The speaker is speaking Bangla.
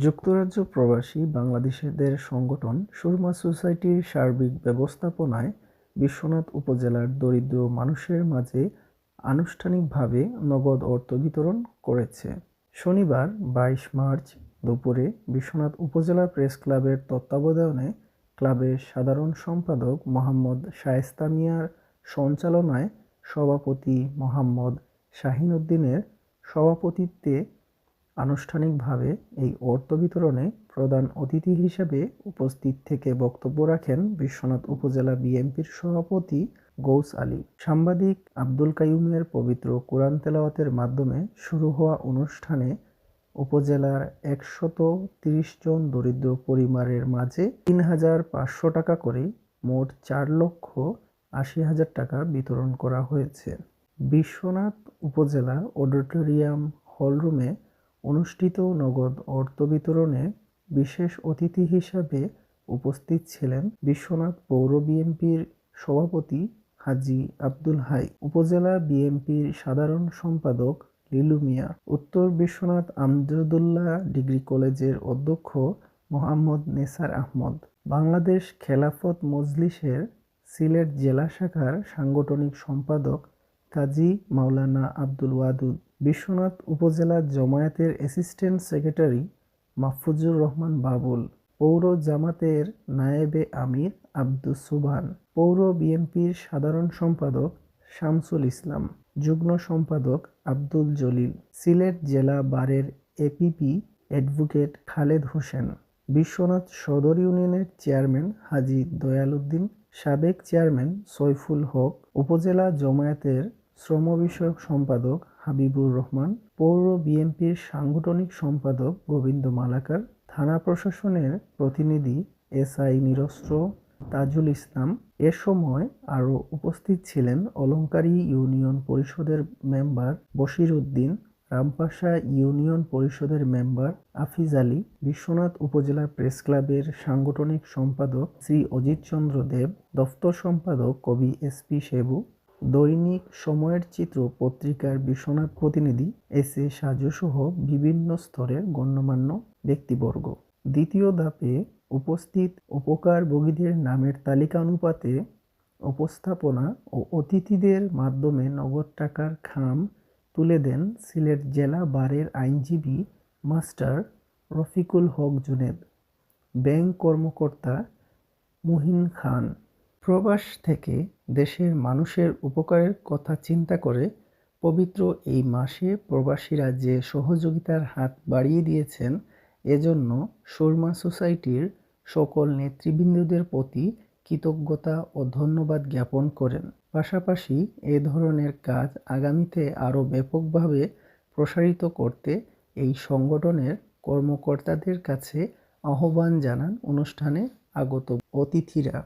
যুক্তরাজ্য প্রবাসী বাংলাদেশিদের সংগঠন সুরমা সোসাইটির সার্বিক ব্যবস্থাপনায় বিশ্বনাথ উপজেলার দরিদ্র মানুষের মাঝে আনুষ্ঠানিকভাবে নগদ অর্থ বিতরণ করেছে। শনিবার, বাইশ মার্চ দুপুরে বিশ্বনাথ উপজেলা প্রেস ক্লাবের তত্ত্বাবধানে ক্লাবের সাধারণ সম্পাদক মোহাম্মদ শায়েস্তা মিয়ার সঞ্চালনায় সভাপতি মোহাম্মদ শাহিন উদ্দিনের সভাপতিত্বে আনুষ্ঠানিকভাবে এই অর্থ বিতরণে প্রধান অতিথি হিসেবে উপস্থিত থেকে বক্তব্য রাখেন বিশ্বনাথ উপজেলা বিএনপির সভাপতি গৌস আলী। সাংবাদিক আব্দুল কাইয়ুমের পবিত্র কোরআন তেলাওয়াতের মাধ্যমে শুরু হওয়া অনুষ্ঠানে উপজেলার একশত তিরিশ জন দরিদ্র পরিবারের মাঝে তিন হাজার পাঁচশো টাকা করে মোট চার লক্ষ আশি হাজার টাকা বিতরণ করা হয়েছে। বিশ্বনাথ উপজেলা অডিটোরিয়াম হলরুমে অনুষ্ঠিত নগদ অর্থ বিতরণে বিশেষ অতিথি হিসাবে উপস্থিত ছিলেন বিশ্বনাথ পৌর বিএনপির সভাপতি হাজী আব্দুল হাই, উপজেলা বিএনপির সাধারণ সম্পাদক লিলু মিয়া, উত্তর বিশ্বনাথ আমজাদুল্লাহ ডিগ্রি কলেজের অধ্যক্ষ মোহাম্মদ নেসার আহমদ, বাংলাদেশ খেলাফত মজলিসের সিলেট জেলা শাখার সাংগঠনিক সম্পাদক কাজী মাওলানা আব্দুল ওয়াদুদ, বিশ্বনাথ উপজেলা জমায়েতের অ্যাসিস্ট্যান্ট সেক্রেটারি মাহফুজুর রহমান বাবুল, পৌর জামাতের নায়েবে আমির আব্দুস সুবহান, পৌর বিএনপির সাধারণ সম্পাদক শামসুল ইসলাম, যুগ্ম সম্পাদক আব্দুল জলিল, সিলেট জেলা বারের এপিপি অ্যাডভোকেট খালেদ হোসেন, বিশ্বনাথ সদর ইউনিয়নের চেয়ারম্যান হাজি দয়াল উদ্দিন সাবেক চেয়ারম্যান সৈফুল হক, উপজেলা জমায়েতের শ্রম বিষয়ক সম্পাদক হাবিবুর রহমান, পৌর বিএনপির সাংগঠনিক সম্পাদক গোবিন্দ মালাকার, থানা প্রশাসনের প্রতিনিধি এস আই নিরস্ত্র, তাজুল ইসলাম। এ সময় আরও উপস্থিত ছিলেন অলঙ্কারী ইউনিয়ন পরিষদের মেম্বার বশির উদ্দিন, রামপাশা ইউনিয়ন পরিষদের মেম্বার আফিজ আলী, বিশ্বনাথ উপজেলা প্রেস ক্লাবের সাংগঠনিক সম্পাদক শ্রী অজিত চন্দ্র দেব, দফতর সম্পাদক কবি এসপি সেবু দৈনিক সময়ের চিত্র পত্রিকার বিশ্বনাথ প্রতিনিধি এস এ সাজুসহ বিভিন্ন স্তরের গণ্যমান্য ব্যক্তিবর্গ। দ্বিতীয় ধাপে উপস্থিত উপকারভোগীদের নামের তালিকা অনুপাতে উপস্থাপনা ও অতিথিদের মাধ্যমে নগদ টাকার খাম তুলে দেন সিলেট জেলা বারের আইনজীবী মাস্টার রফিকুল হক জুনেদ। ব্যাংক কর্মকর্তা মুহিন খান। প্রবাস থেকে দেশের মানুষের উপকারের কথা চিন্তা করে পবিত্র এই মাসে প্রবাসীরা যে সহযোগিতার হাত বাড়িয়ে দিয়েছেন, এজন্য সুরমা সোসাইটির সকল নেতৃবৃন্দদের প্রতি কৃতজ্ঞতা ও ধন্যবাদ জ্ঞাপন করেন। পাশাপাশি এ ধরনের কাজ আগামীতে আরও ব্যাপকভাবে প্রসারিত করতে এই সংগঠনের কর্মকর্তাদের কাছে আহ্বান জানান অনুষ্ঠানে আগত অতিথিরা।